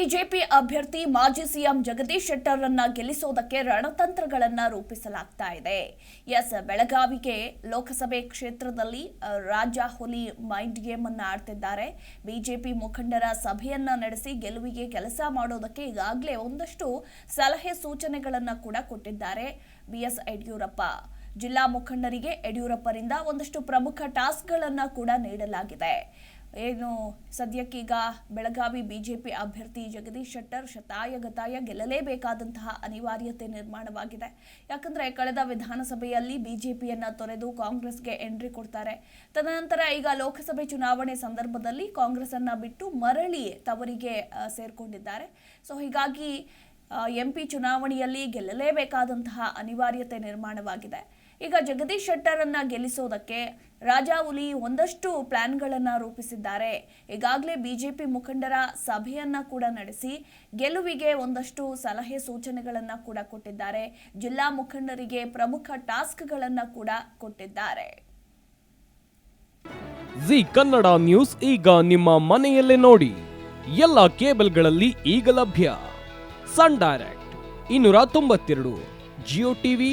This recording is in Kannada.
ಬಿಜೆಪಿ ಅಭ್ಯರ್ಥಿ ಮಾಜಿ ಸಿಎಂ ಜಗದೀಶ್ ಶೆಟ್ಟರ್ ಗೆಲ್ಲಿಸೋದಕ್ಕೆ ರಣತಂತ್ರಗಳನ್ನ ರೂಪಿಸಲಾಗ್ತಾ ಇದೆ. ಎಸ್. ಬೆಳಗಾವಿಗೆ ಲೋಕಸಭೆ ಕ್ಷೇತ್ರದಲ್ಲಿ ರಾಜ ಹುಲಿ ಮೈಂಡ್ ಗೇಮ್ ಅನ್ನು ಆಡ್ತಿದ್ದಾರೆ. ಬಿಜೆಪಿ ಮುಖಂಡರ ಸಭೆಯನ್ನ ನಡೆಸಿ ಗೆಲುವಿಗೆ ಕೆಲಸ ಮಾಡೋದಕ್ಕೆ ಈಗಾಗಲೇ ಒಂದಷ್ಟು ಸಲಹೆ ಸೂಚನೆಗಳನ್ನ ಕೂಡ ಕೊಟ್ಟಿದ್ದಾರೆ ಬಿಎಸ್ ಯಡಿಯೂರಪ್ಪ. ಜಿಲ್ಲಾ ಮುಖಂಡರಿಗೆ ಯಡಿಯೂರಪ್ಪರಿಂದ ಒಂದಷ್ಟು ಪ್ರಮುಖ ಟಾಸ್ಕ್ಗಳನ್ನು ಕೂಡ ನೀಡಲಾಗಿದೆ. ಏನು ಸದ್ಯಕ್ಕೀಗ ಬೆಳಗಾವಿ ಬಿಜೆಪಿ ಅಭ್ಯರ್ಥಿ ಜಗದೀಶ್ ಶೆಟ್ಟರ್ ಶತಾಯ ಗತಾಯ ಗೆಲ್ಲಲೇಬೇಕಾದಂತಹ ಅನಿವಾರ್ಯತೆ ನಿರ್ಮಾಣವಾಗಿದೆ. ಯಾಕಂದರೆ ಕಳೆದ ವಿಧಾನಸಭೆಯಲ್ಲಿ ಬಿಜೆಪಿಯನ್ನ ತೊರೆದು ಕಾಂಗ್ರೆಸ್ಗೆ ಎಂಟ್ರಿ ಕೊಡ್ತಾರೆ. ತದನಂತರ ಈಗ ಲೋಕಸಭೆ ಚುನಾವಣೆ ಸಂದರ್ಭದಲ್ಲಿ ಕಾಂಗ್ರೆಸ್ಸನ್ನು ಬಿಟ್ಟು ಮರಳಿ ತವರಿಗೆ ಸೇರ್ಕೊಂಡಿದ್ದಾರೆ. ಸೊ, ಹೀಗಾಗಿ ಎಂ ಪಿ ಚುನಾವಣೆಯಲ್ಲಿ ಗೆಲ್ಲಲೇಬೇಕಾದಂತಹ ಅನಿವಾರ್ಯತೆ ನಿರ್ಮಾಣವಾಗಿದೆ. ಈಗ ಜಗದೀಶ್ ಶೆಟ್ಟರನ್ನ ಗೆಲ್ಲಿಸೋದಕ್ಕೆ ರಾಜಾವುಲಿ ಒಂದಷ್ಟು ಪ್ಲಾನ್ಗಳನ್ನ ರೂಪಿಸಿದ್ದಾರೆ. ಈಗಾಗಲೇ ಬಿಜೆಪಿ ಮುಖಂಡರ ಸಭೆಯನ್ನ ಕೂಡ ನಡೆಸಿ ಗೆಲುವಿಗೆ ಒಂದಷ್ಟು ಸಲಹೆ ಸೂಚನೆಗಳನ್ನ ಕೂಡ ಕೊಟ್ಟಿದ್ದಾರೆ. ಜಿಲ್ಲಾ ಮುಖಂಡರಿಗೆ ಪ್ರಮುಖ ಟಾಸ್ಕ್ಗಳನ್ನು ಕೂಡ ಕೊಟ್ಟಿದ್ದಾರೆ. ಜಿ ಕನ್ನಡ ನ್ಯೂಸ್ ಈಗ ನಿಮ್ಮ ಮನೆಯಲ್ಲೇ ನೋಡಿ. ಎಲ್ಲ ಕೇಬಲ್ಗಳಲ್ಲಿ ಈಗ ಲಭ್ಯ. ಸನ್ ಡೈರೆಕ್ಟ್, ಇನ್ನೂರ ತೊಂಬತ್ತೆರಡು, ಜಿಯೋ ಟಿವಿ